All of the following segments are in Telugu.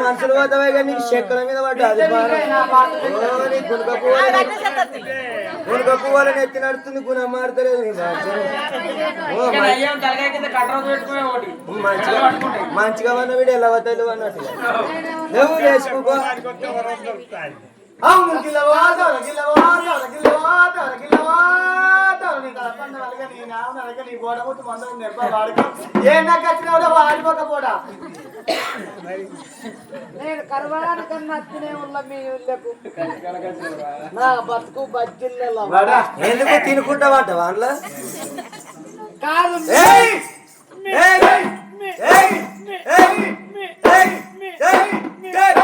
మనుషులు నీకు చెక్కల మీద పడ్డా గుణక పువ్వులు గుణక పువ్వులు నెత్తి నడుతుంది మారుతలేదు మంచిగా ఉన్న వీడు ఎలా అవుతాయి అన్నట్టు నువ్వు వాడిపోకపోడా నేను కరవడానికన్నా అత్తినే ఉన్నా మీ ఇళ్ళకు. నా బతుకు బజ్జిల్లలో? ఎందుకు తినుకుంటావాట వాళ్ళ కాదు ఏయ్! ఏయ్! ఏయ్! ఏయ్! ఏయ్! ఏయ్!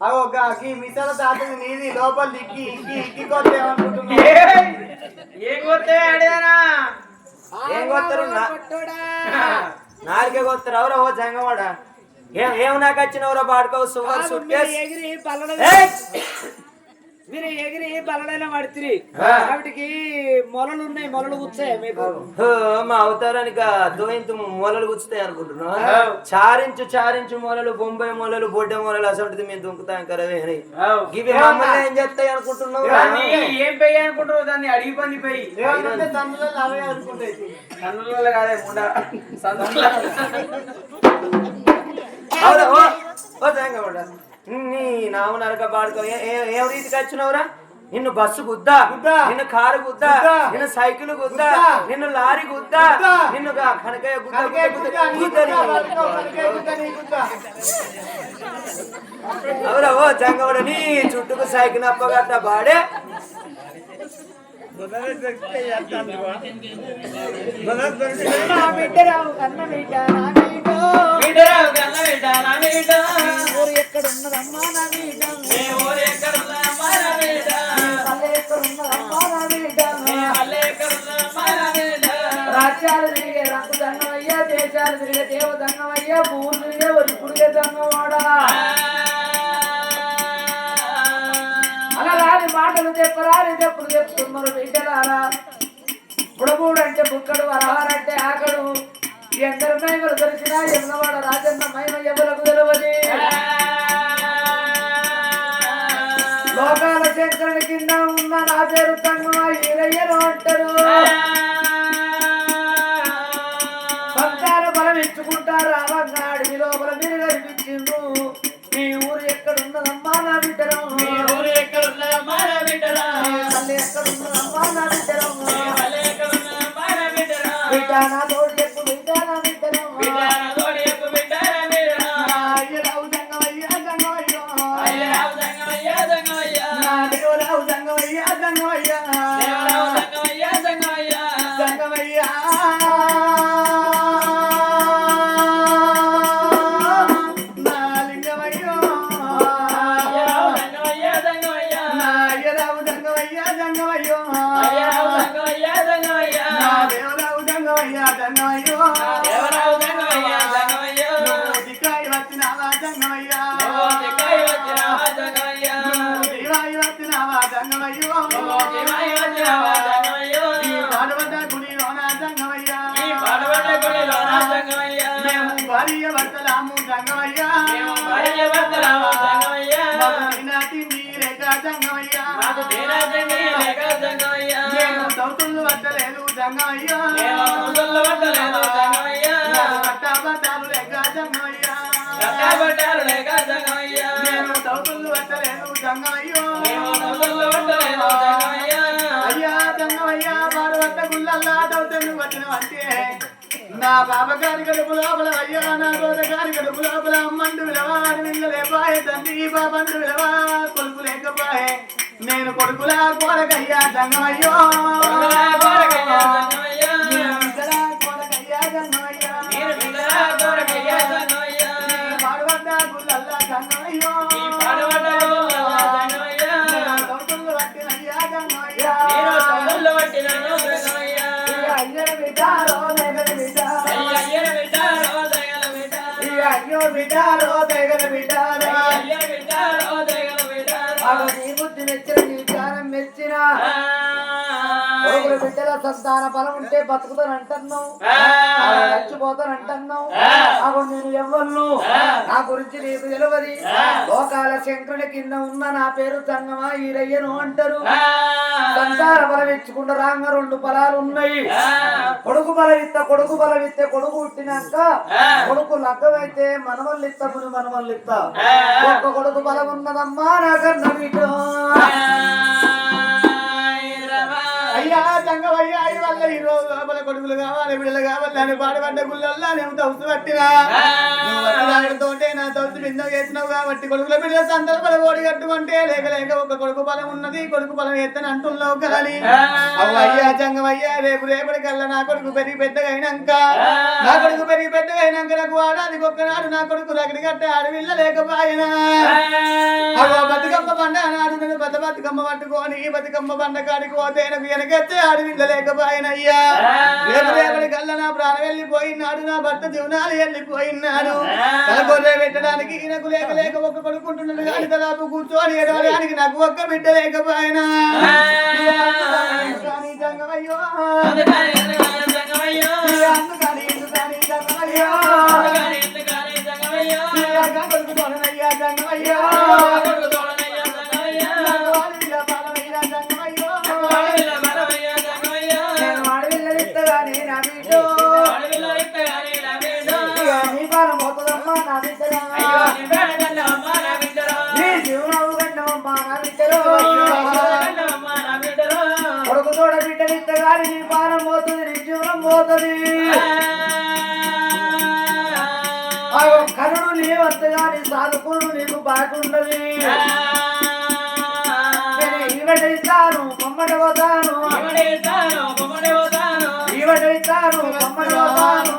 అగో ఈ మిసాల తాతది నీది లోపల దిక్కి ఇంకి ఇంకి కొత్త ఏమనుకుంటున్నావు? ఏం కొత్తే ఆడేదానా ఏం కొత్తరు నా- కొట్టాడా? నాలుగే కొత్తరు ఎవరో ఓ జంగమాడ ఏం ఏం నాకు వచ్చినవరో పాడుకోవు మీరు ఎగిరి బల్లడైన పడుతుంది. వాటికి మొలలు ఉన్నాయి మొలలు కూర్చాయి మీకు? మా అవతారానికి దోయింతు మొలలు గుచ్చుతాయి అనుకుంటున్నా చారించు చారించు మొలలు బొంబాయి మొలలు బొడ్డ మొలలు అసలు మేము దుంకుతాం కదా వేరే. ఇవి మమ్మల్ని ఏం చేస్తాయి అనుకుంటున్నావు? దాన్ని ఏం పెయ్యి అనుకుంటారు దాన్ని అడిగి పెయ్యి. తమ్ముళ్ళు అవే అనుకుంటాయి కాదే ముండ. సందులో నీ నరక బాడుకో ఏ రీతికి వచ్చినవురా? నిన్ను బస్సు గుద్దా నిన్ను కారు గుద్దా నిన్ను సైకిల్ గుద్దా నిన్ను లారీ గుద్దా నిన్ను ఎవరో అవురవో నీ చుట్టుకు సైకిల్ అప్పగట్ట బాడే. బిడ్డ. ఎక్కడున్నదమ్మా నా బిడ్డ ఎక్కడున్నదమ్మా నా బిడ్డ ఎక్కడున్నదమ్మా నా బిడ్డ రాజ్యాలు తిరిగే రంగు దండమయ్యా దేశాలు తిరిగే దేవ దండమయ్యా భూములు తిరిగే ఒలిపుడిగే దండవాడా అలా రాని మాటలు చెప్పరాని చెప్పుడు చెప్తున్నారు బిడ్డలారా బుడబూడు అంటే బుక్కడు వరహారంటే ఆకడు ఎందరినా ఎవరు దొరికినా ఎన్నవాడ రాజన్న మహిమ ఎవరకు తెలియదు లోకాల శంకరుని కింద ఉన్న నా పేరు తన్ను ఈరయ్యను అంటారు. సంతాన బలం ఇచ్చుకుంటారు అవంగా అడవి లోపల మీరు కనిపించిండ్రు మీ ఊరు ఎక్కడున్నదమ్మా నా బిడ్డరం మీ ఊరు ఎక్కడున్నదమ్మా నా బిడ్డరం తల్లి ఎక్కడున్నదమ్మా నా బిడ్డరం బిడ్డ నాతో అయ్యా జంగమయ్య పాడుబట్ట గుళ్ళల్లా దౌతులు పట్టిన అంటే నా బాబ గారి గడుపు లోపల అయ్యా నా గోద గారి గడుపు లోపల అమ్మండు విలవా విల్లలేపాయే తండ్రి బాబండు విలవా కొడుకు లేకపాయే. నేను కొడుకులా కోరకయ్యా దంగమయ్యో కొడుకులా కోరకయ్యా బిడ్డారో దగ్గర బిడ్డారా బిడ్డ. అగో నీ బుద్ధి మెచ్చిన నీ జ్ఞానం మెచ్చిన కొడుకుల బిడ్డల సంతాన బలం ఉంటే బతుకుతానంటున్నావు. చచ్చిపోతానంటున్నావు. అగో నేను ఎవ్వరు నా గురించి నీకు తెలియదు. లోకాల శంకరుని కింద ఉన్న నా పేరు సంగమా ఈరయ్యను అంటారు. సంతాన బలం ఇచ్చుకుంటూ రాంగ రెండు ఫలాలు ఉన్నాయి. కొడుకు బలం ఇత్త కొడుకు బలం ఇస్తే కొడుకు పుట్టినాక కొడుకు లగ్గమైతే మనవల్లు ఇత్త ముని మనవల్లు ఇత్త. ఒక్క కొడుకు బలం ఉన్నదమ్మా నాకన్న వీటు కొడుకులు కావాలి బిడ్డలు కావాలి అని పాడుబడ్డ గుళ్ళల్లా నేను తౌసు పట్టినా వడ్డీదారుడితోటే నా తౌసు బిందె చేసినావు కాబట్టి కొడుకుల బిడ్డల సందర్భాల ఓడి కట్టుకుంటే లేక లేక ఒక కొడుకు బలం ఉన్నది కొడుకు బలం ఎత్తని అంటున్నావు అవ్వ అయ్యా జంగమయ్యా రేపు రేపటి కల్లా నా కొడుకు పెరిగి పెద్దగా అయినాక నా కొడుకు పెరిగి పెద్దగా అయినాక నాకు ఆడాది ఒక్కనాడు నా కొడుకు రగడి కట్టే ఆడవిల్ల లేకపోయినా. బతుకమ్మ బండ నాడు నేను బత బతుకమ్మ పట్టుకొని బతుకమ్మ బండ కాడికి పోతే నాకు వెనకెత్తే ఆడవిల్ల లేకపోయినయ్యా. కల్లా నా ప్రాణం వెళ్ళిపోయినాడు నా భర్త జీవనాలు వెళ్ళిపోయినాడు. తలకొర్రే పెట్టడానికి నాకు లేక లేక ఒక్క కొడుకుంటున్నాడు కానీ తలాపు కూర్చొని ఎడవడానికి నాకు ఒక్క బిడ్డ లేకపోయినా. జంగమయ్యో. కొడుకు తోడ బిడ్డనిత్తగానే నీ బాణం పోతుంది నీ జీవనం పోతుంది. కరుడు నీ వద్ద గాని సాధుకుడు నీకు బాగుండదు. నేను ఇస్తాను బొమ్మట పోతాను. robaron, mamá.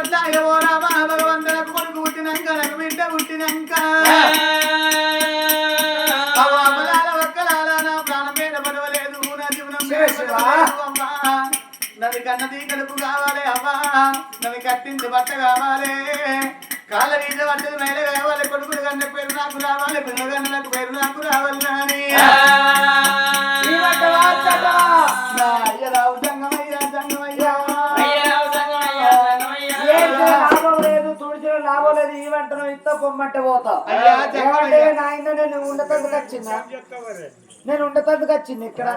ఎట్లయితే గట్లా ఓ రామా భగవంతులకు కొడుకు పుట్టినాక నాకు బిడ్డ పుట్టినాక. అవ్వ అమ్మలాల ఒక్కలాల నా ప్రాణం మీద పడవలేదు. నా జీవనం అమ్మా. నవి కన్నది కడుపు కావాలి అమ్మా. నవి కట్టింది బట్ట కావాలి. కాళ్ళ మీద పడ్డది మేల కావాలి. కొడుకులు కన్న పేరు నాకు రావాలి. పిల్లలు కన్నలకు పేరు నాకు రావాలి నాని. ఈ వంట వార్తట. నా అయ్యరావు జంగమయ్య పొమ్మంటే పోతా. నాయన నేను ఉండతందుకు వచ్చిందా నేను ఉండతందుకు వచ్చింది ఇక్కడ.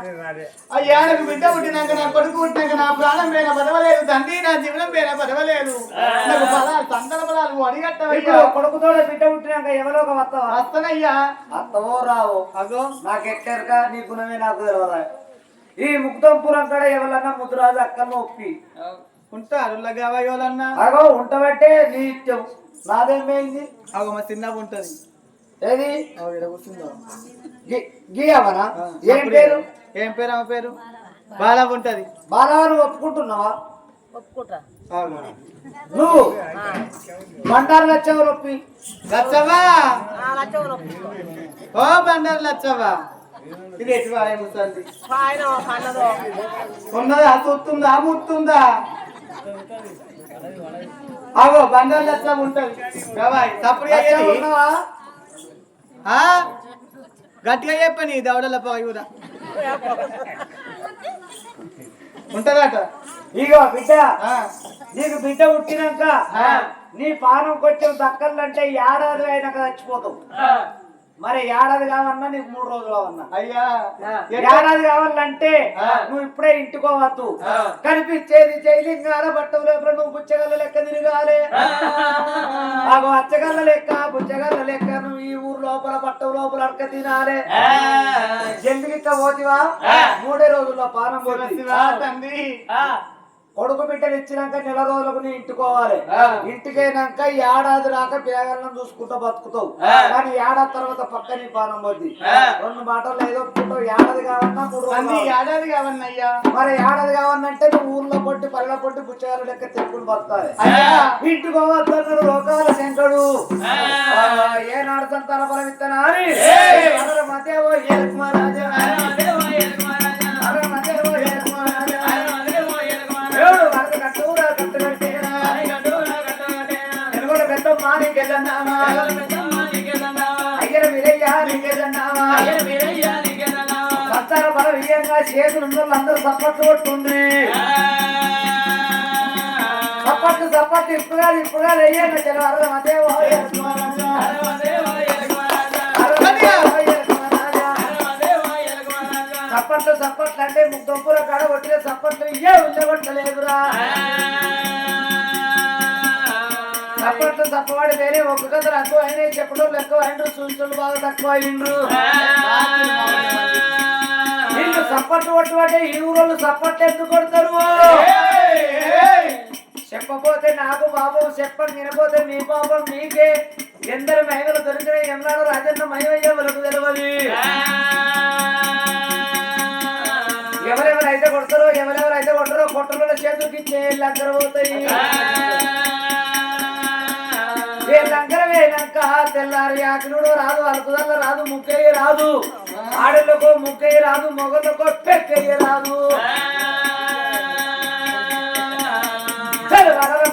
అయ్యా నాకు బిడ్డ పుట్టినాక నా కొడుకు పుట్టినాక నా ప్రాణం పైన పదవలేదు తండ్రి నా జీవనం పైన పదవలేదు నాకు బలాలు సంతల బలాలు అడిగట్టవయ్యా. కొడుకుతో బిడ్డ పుట్టినాక ఎవరో ఒక వస్తావా? వస్తానయ్యా. అత్తవో రావు? అగో. నాకు ఎక్కడికా నీ గుణమే నాకు తెలియదా ఈ ముక్తంపురం కాడ ఎవరన్నా ముద్దురాజు అక్కను ఒప్పి. ఉంటారు అగో ఉంటబట్టే నీ ఇష్టం. నాదేమైంది? అగో మా చిన్నగా ఉంటది ఏది? గీయవనా ఏం పేరు? ఏం పేరు ఆమె పేరు? బాలా ఉంటది బాలవారు ఒప్పుకుంటున్నావా? అవును. నువ్వు? బండారు లచ్చవరు ఒప్పి లచ్చవ్వా? ఓ బండారు లచ్చవ్వా? ఇది ఎటు ఉన్నదా? తుత్తుందా ముత్తుందా? అగో బండారు లచ్చవ ఉంటది? గట్టిగా చెప్పని దవడల కూడా. ఉంటదట. ఇగో బిడ్డ. నీకు బిడ్డ పుట్టినాక. నీ పానం కొంచెం దక్కర్లంటే ఏడాది అయినాక చచ్చిపోతావు. మరి ఏడాది కావన్నా నీకు మూడు రోజులు కావన్నా? అయ్యా? ఏడాది కావాలంటే. నువ్వు ఇప్పుడే ఇంటికోవద్దు. కనిపించేది జైలింగాల బట్టలు లేకుండా నువ్వు బుచ్చగల్ల లెక్క తిరగాలి. ఆగో అచ్చగల్ల లెక్క బుచ్చగల్ల లెక్క నువ్వు ఈ ఊరు లోపల పట్ట లోపల అడక తినాలి. జల్దికి పోతివా? మూడే రోజుల్లో పానం పోతుంది తండ్రి కొడుకు బిడ్డలు ఇచ్చినాక నెల రోజులకు నీ ఇంటికోవాలి. ఇంటికైనాక ఏడాది రాక పిల్లగాళ్ళని చూసుకుంటూ బతుకుతావు. కానీ ఏడాది తర్వాత పక్క నీ పానం పోద్ది. రెండు మాటలు ఏదో ఏడాది కావన్నా. ఏడాది కావన్నయ్యా మరి ఏడాది కావాలంటే నువ్వు ఊర్లో పొట్టి పల్లె పొట్టి పుచ్చగారు లెక్క తెప్పుకుని బతకాలి. అయ్యా ఇంటికి పోవద్దన్నాడు లోకాల శంకరుడు ఆ, ఏనాడు సంతాన బలం అని. అరర మధ్యవో ఏలకు మహారాజా. సంతాన బలం చేతులు అందరూ సప్పట్లు కొట్టుండ్రి సప్పట్లు సప్పట్లు ఇప్పుగా ఇప్పుగా అయ్యంగా చలో సప్పట్లు సప్పట్లు అంటే ముగ్గురు కాడ కొట్టిన సప్పట్లు ఇయ్యే ఉండగొట్టలేదురా సప్పట్లు సప్పవాడి వేరే ఒక్క కథ తక్కువ అయినా చెప్పడం ఎక్కువ అయినరు సూచనలు బాగా తక్కువ అయినరు. వీళ్ళు సప్పట్లు కొట్టుబట్టే ఈ ఊరోళ్ళు సప్పట్లు ఎందుకు కొడతారు? చెప్పపోతే నాకు పాపం చెప్పని వినపోతే మీ పాపం మీకే. ఎందరు మహిళలు దొరికిన ఎన్నాడు రాజన్న మహిమయ్య మనకు తెలియదు ఎవరెవరైతే కొడతారో ఎవరెవరైతే కొట్టరో కొట్టలో చేతులకి ఇచ్చే లంకర పోతాయి ఏ లంకర వేయనాక తెల్లారి ఆకినుడు రాదు అలుకుదల్ల రాదు ముక్కయ్య రాదు. ఆడళ్ళకో ముక్కయ్య రాదు మొగళ్ళకో పెక్కయ్య రాదు. చలు వరల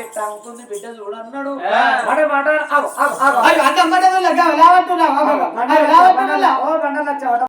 చెట్టు అమ్ముతుంది బిడ్డ చూడన్నాడు ఆగు. అయ్యో, అంత కావాలి, లేవట్టున్నావు, లేవట్టున్నావు. ఓ బండలు వచ్చావట